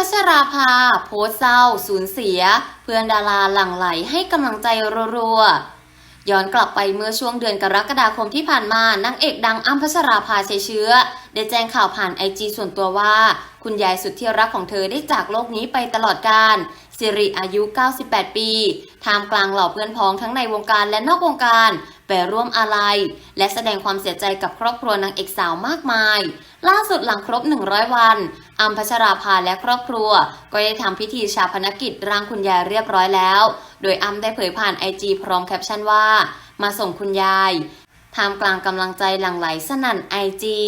พัชราภา โพสเศร้า สูญเสีย เพื่อนดาราหลั่งไหลให้กำลังใจรัวๆย้อนกลับไปเมื่อช่วงเดือนกรกฎาคมที่ผ่านมานางเอกดังอ้ำพัชราภาเชเชื้อ ได้แจ้งข่าวผ่านไอจีส่วนตัวว่า คุณยายสุดที่รักของเธอได้จากโลกนี้ไปตลอดกาลสิริอายุ 98 ปีท่ามกลางเหล่าเพื่อนพ้องทั้งในวงการและนอกวงการ ไปร่วมอาลัย และแสดงความเสียใจกับครอบครัวนางเอกสาวมากมาย ล่าสุดหลังครบ 100 วันอัมพัชราภาและครอบครัว ก็ได้ทำพิธีชาพนกิจร่างคุณยายเรียบร้อยแล้ว โดยอัมได้เผยผ่านไอจีพร้อมแคปชั่นว่า มาส่งคุณยายท่ามกลางกำลังใจหลั่งไหลสนั่นไอจี